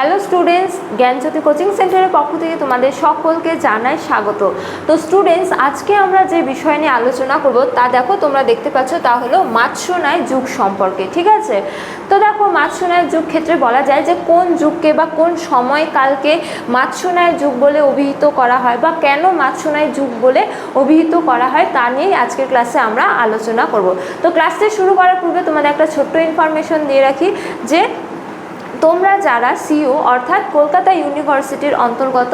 Hello students জ্ঞানজ্যোতি coaching সেন্টারের পক্ষ থেকে তোমাদের সকলকে জানাই স্বাগত। তো স্টুডেন্টস আজকে আমরা যে বিষয় নিয়ে আলোচনা করব, তা দেখো তোমরা দেখতে পাচ্ছ, তা হলো মাৎস্যনায় যুগ সম্পর্কে, ঠিক আছে? তো দেখো মাৎস্যনায় যুগ ক্ষেত্রে বলা যায় যে কোন যুগকে বা কোন সময়কালকে মাৎস্যনায় যুগ বলে অভিহিত করা হয় বা কেন মাৎস্যনায় যুগ বলে অভিহিত করা হয়, তা নিয়েই আজকের ক্লাসে আমরা আলোচনা করব। তো ক্লাসটি শুরু করার পূর্বে তোমাদের একটা ছোট্ট ইনফরমেশন দিয়ে রাখি যে তোমরা যারা সিইও অর্থাৎ কলকাতা ইউনিভার্সিটির অন্তর্গত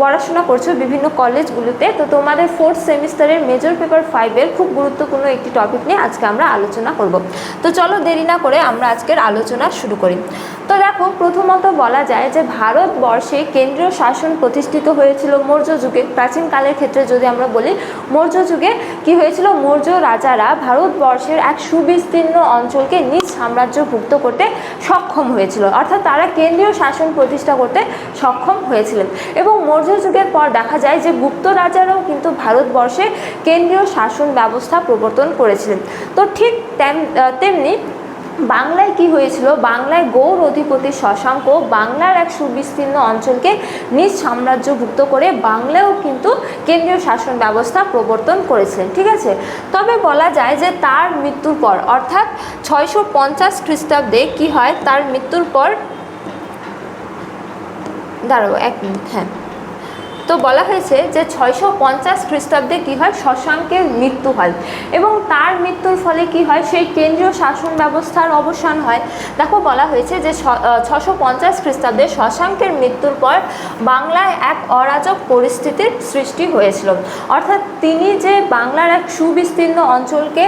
পড়াশোনা করছ বিভিন্ন কলেজগুলোতে, তো তোমাদের ফোর্থ সেমিস্টারের মেজর পেপার ফাইভের খুব গুরুত্বপূর্ণ একটি টপিক নিয়ে আজকে আমরা আলোচনা করব। তো চলো দেরি না করে আমরা আজকের আলোচনা শুরু করি। তো দেখো প্রথমত বলা যায় যে ভারতবর্ষে কেন্দ্রীয় শাসন প্রতিষ্ঠিত হয়েছিল মৌর্য যুগে। প্রাচীনকালের ক্ষেত্রে যদি আমরা বলি, মৌর্য যুগে কি হয়েছিল? মৌর্য রাজারা ভারতবর্ষের এক সুবিস্তীর্ণ অঞ্চলকে নিজ সাম্রাজ্যভুক্ত করতে সক্ষম হয়েছিল। অর্থাৎ তারা কেন্দ্রীয় শাসন প্রতিষ্ঠা করতে সক্ষম হয়েছিলেন। এবং মৌর্য যুগের পর দেখা যায় যে গুপ্ত রাজারাও কিন্তু ভারতবর্ষে কেন্দ্রীয় শাসন ব্যবস্থা প্রবর্তন করেছিলেন। তো ঠিক তেম তেমনি বাংলায় কি হয়েছিল? বাংলায় গৌর অধিপতি শশাঙ্ক বাংলার এক সুবিস্তীর্ণ অঞ্চলকে নিজ সাম্রাজ্যভুক্ত করে বাংলায়ও কিন্তু কেন্দ্রীয় শাসন ব্যবস্থা প্রবর্তন করেছিলেন ঠিক আছে? তবে বলা যায় যে তার মৃত্যুর পর, অর্থাৎ ছয়শো পঞ্চাশ খ্রিস্টাব্দে কি হয়? তার মৃত্যুর পর দাঁড়াবো এক মিনিট হ্যাঁ। তো বলা হয়েছে যে ছয়শো পঞ্চাশ খ্রিস্টাব্দে কী হয়? শশাঙ্কের মৃত্যু হয়। এবং তার মৃত্যুর ফলে কি হয়? সেই কেন্দ্রীয় শাসন ব্যবস্থার অবসান হয়। দেখো, বলা হয়েছে যে ছশো পঞ্চাশ খ্রিস্টাব্দে শশাঙ্কের মৃত্যুর পর বাংলায় এক অরাজক পরিস্থিতির সৃষ্টি হয়েছিল। অর্থাৎ তিনি যে বাংলার এক সুবিস্তীর্ণ অঞ্চলকে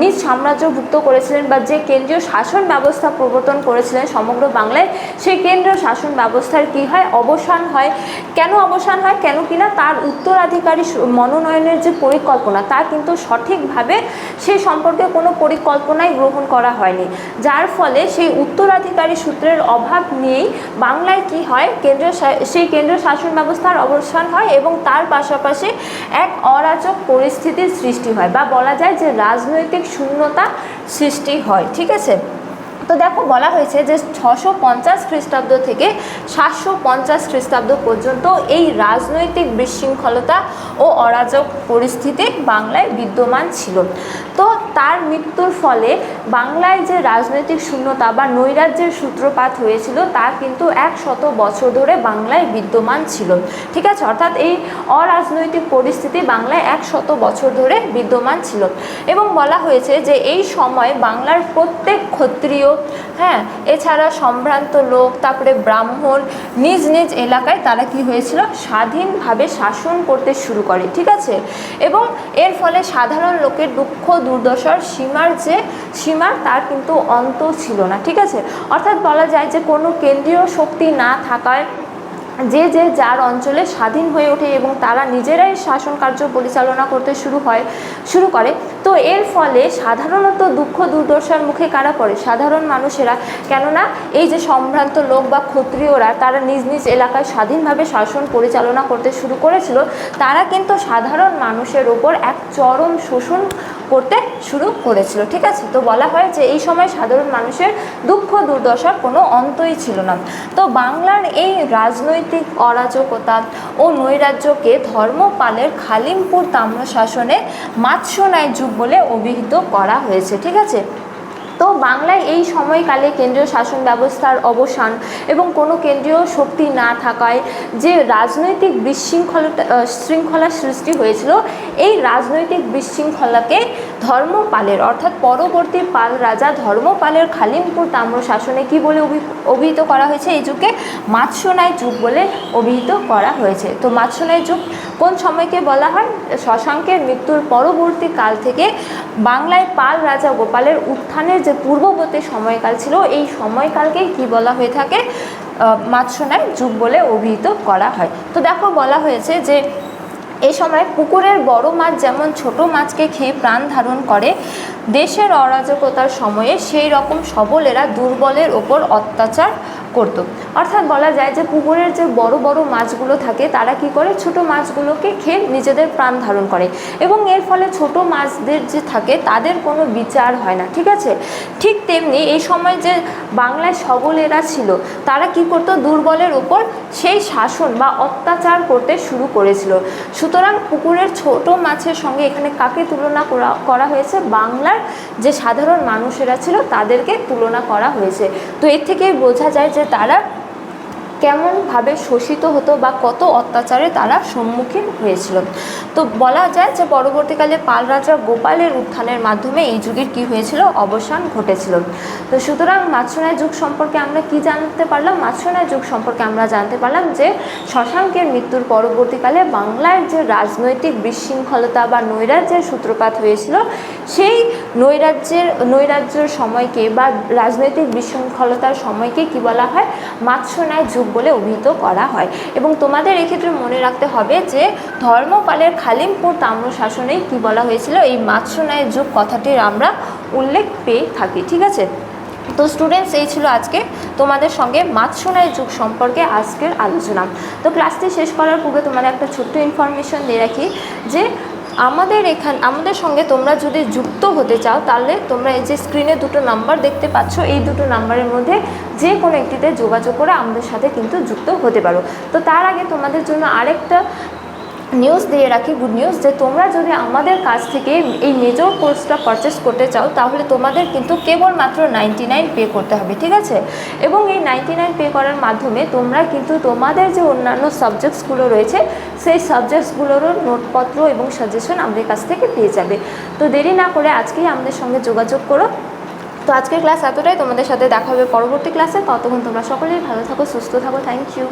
নিজ সাম্রাজ্যভুক্ত করেছিলেন বা যে কেন্দ্রীয় শাসন ব্যবস্থা প্রবর্তন করেছিলেন সমগ্র বাংলায়, সেই কেন্দ্রীয় শাসন ব্যবস্থার কি হয়? অবসান হয়। কেন অবসান হয়? কেন কিনা তার উত্তরাধিকারী মনোনয়নের যে পরিকল্পনা, তা কিন্তু সঠিকভাবে সেই সম্পর্কে কোনো পরিকল্পনাই গ্রহণ করা হয়নি। যার ফলে সেই উত্তরাধিকারী সূত্রের অভাব নিয়েই বাংলায় কি হয়, কেন্দ্রীয় সেই কেন্দ্রীয় শাসন ব্যবস্থার অবসান হয় এবং তার পাশাপাশি এক অরাজক পরিস্থিতির সৃষ্টি হয় বা বলা যায় যে রাজনৈতিক শূন্যতা সৃষ্টি হয়। ঠিক আছে? তো দেখো, বলা হয়েছে যে ছশো পঞ্চাশ খ্রিস্টাব্দ থেকে সাতশো পঞ্চাশ খ্রিস্টাব্দ পর্যন্ত এই রাজনৈতিক বিশৃঙ্খলতা ও অরাজক পরিস্থিতি বাংলায় বিদ্যমান ছিল। তো তার মৃত্যুর ফলে বাংলায় যে রাজনৈতিক শূন্যতা বা নৈরাজ্যের সূত্রপাত হয়েছিল, তা কিন্তু এক শত বছর ধরে বাংলায় বিদ্যমান ছিল। ঠিক আছে? অর্থাৎ এই অরাজনৈতিক পরিস্থিতি বাংলায় এক শত বছর ধরে বিদ্যমান ছিল। এবং বলা হয়েছে যে এই সময় বাংলার প্রত্যেক ক্ষত্রিয় হ্যাঁ এছাড়া সম্ভ্রান্ত লোক, তারপরে ব্রাহ্মণ, নিজ নিজ এলাকায় তারা কি হয়েছিল? স্বাধীনভাবে শাসন করতে শুরু করে। ঠিক আছে? এবং এর ফলে সাধারণ লোকের দুঃখ দুর্দশার সীমার যে সীমার তার কিন্তু অন্ত ছিল না, ঠিক আছে? অর্থাৎ বলা যায় যে কোনো কেন্দ্রীয় শক্তি না থাকায় যে যে যার অঞ্চলে স্বাধীন হয়ে ওঠে এবং তারা নিজেরাই শাসন কার্য পরিচালনা করতে শুরু হয়, শুরু করে। তো এর ফলে সাধারণত দুঃখ দুর্দশার মুখে কারা পড়ে? সাধারণ মানুষেরা। কেননা, এই যে সম্ভ্রান্ত লোক বা ক্ষত্রিয়রা, তারা নিজ নিজ এলাকায় স্বাধীনভাবে শাসন পরিচালনা করতে শুরু করেছিল। তারা কিন্তু সাধারণ মানুষের ওপর এক চরম শোষণ করতে শুরু করেছিল, ঠিক আছে? তো বলা হয় যে এই সময় সাধারণ মানুষের দুঃখ দুর্দশার কোনো অন্তই ছিল না। তো বাংলার এই রাজনৈতিক অরাজকতা ও নৈরাজ্যকে ধর্মপালের খালিমপুর তাম্রশাসনে মাৎস্যনায় যুগ বলে অভিহিত করা হয়েছে, ঠিক আছে? তো বাংলায় এই সময়কালে কেন্দ্রীয় শাসন ব্যবস্থার অবসান এবং কোনো কেন্দ্রীয় শক্তি না থাকায় যে রাজনৈতিক বিশৃঙ্খলতা শৃঙ্খলার সৃষ্টি হয়েছিল, এই রাজনৈতিক বিশৃঙ্খলাকে ধর্মপালের অর্থাৎ পরবর্তী পাল রাজা ধর্মপালের খালিমপুর তাম্র শাসনে কি বলে অভি- অভিহিত করা হয়েছে? এই যুগকে মাৎস্যনায় যুগ বলে অভিহিত করা হয়েছে। তো মাৎস্যনায় যুগ কোন সময়কে বলা হয়? শশাঙ্কের মৃত্যুর পরবর্তী কাল থেকে বাংলায় পাল রাজা গোপালের উত্থানের যে পূর্ববর্তী সময়কাল ছিল এই সময়কালকেই কি বলা হয়ে থাকে? আহ, মাৎস্যনায় যুগ বলে অভিহিত করা হয়। তো দেখো বলা হয়েছে যে এই সময় পুকুরের বড় মাছ যেমন ছোট মাছকে খেয়ে প্রাণ ধারণ করে, দেশের অরাজকতার সময়ে সেই রকম সবলেরা দুর্বলের ওপর অত্যাচার করত। অর্থাৎ বলা যায় যে পুকুরের যে বড় বড় মাছগুলো থাকে, তারা কি করে? ছোট মাছগুলোকে খেয়ে নিজেদের প্রাণ ধারণ করে। এবং এর ফলে ছোট মাছদের যে থাকে, তাদের কোনো বিচার হয় না, ঠিক আছে? ঠিক তেমনি এই সময় যে বাংলায় সবলেরা ছিল, তারা কি করতো? দুর্বলের উপর সেই শাসন বা অত্যাচার করতে শুরু করেছিল। সুতরাং পুকুরের ছোট মাছের সঙ্গে এখানে কাকে তুলনা করা হয়েছে? বাংলার যে সাধারণ মানুষেরা ছিল, তাদেরকে তুলনা করা হয়েছে। তো এর থেকেই বোঝা যায় যে তারা কেমনভাবে শোষিত হতো বা কত অত্যাচারে তারা সম্মুখীন হয়েছিল। তো বলা যায় যে পরবর্তীকালে পাল রাজা গোপালের উত্থানের মাধ্যমে এই যুগের কি হয়েছিল? অবসান ঘটেছিল। তো সুতরাং মাছরায় যুগ সম্পর্কে আমরা কি জানতে পারলাম? মাছরায় যুগ সম্পর্কে আমরা জানতে পারলাম যে শশাঙ্কের মৃত্যুর পরবর্তীকালে বাংলার যে রাজনৈতিক বিশৃঙ্খলতা বা নৈরাজ্যের সূত্রপাত হয়েছিল, সেই নৈরাজ্যের নৈরাজ্যের সময়কে বা রাজনৈতিক বিশৃঙ্খলতার সময়কে কি বলা হয়? মাৎস্যন্যায় যুগ বলে অভিহিত করা হয়। এবং তোমাদের এক্ষেত্রে মনে রাখতে হবে যে, ধর্মপালের খালিমপুর তাম্র শাসনে কি বলা হয়েছিল? এই মাৎস্যন্যায় যুগ কথাটির আমরা উল্লেখ পেয়ে থাকি, ঠিক আছে? তো স্টুডেন্টস এই ছিল আজকে তোমাদের সঙ্গে মাৎস্যন্যায় যুগ সম্পর্কে আজকের আলোচনা। তো ক্লাসটি শেষ করার পূর্বে তোমাদের একটা ছোট্ট ইনফরমেশন দিয়ে রাখি যে আমাদের এখান, আমাদের সঙ্গে তোমরা যদি যুক্ত হতে চাও, তাহলে তোমরা এই যে স্ক্রিনে দুটো নাম্বার দেখতে পাচ্ছ, এই দুটো নাম্বারের মধ্যে যে কোনো একটিতে যোগাযোগ করে আমাদের সাথে কিন্তু যুক্ত হতে পারো। তো তার আগে তোমাদের জন্য আরেকটা নিউজ দিয়ে রাখি গুড নিউজ যে তোমরা যদি আমাদের কাছ থেকে এই মেজর কোর্সটা পারচেস করতে চাও, তাহলে তোমাদের কিন্তু কেবলমাত্র নাইনটি নাইন পে করতে হবে, ঠিক আছে? এবং এই নাইনটি নাইন পে করার মাধ্যমে তোমরা কিন্তু তোমাদের যে অন্যান্য সাবজেক্টসগুলো রয়েছে, সেই সাবজেক্টসগুলোরও নোটপত্র এবং সাজেশন আমাদের কাছ থেকে পেয়ে যাবে। তো দেরি না করে আজকেই আমাদের সঙ্গে যোগাযোগ করো। তো আজকের ক্লাস এতটাই, তোমাদের সাথে দেখা হবে পরবর্তী ক্লাসে ততক্ষণ তোমরা সকলেই ভালো থাকো, সুস্থ থাকো। Thank you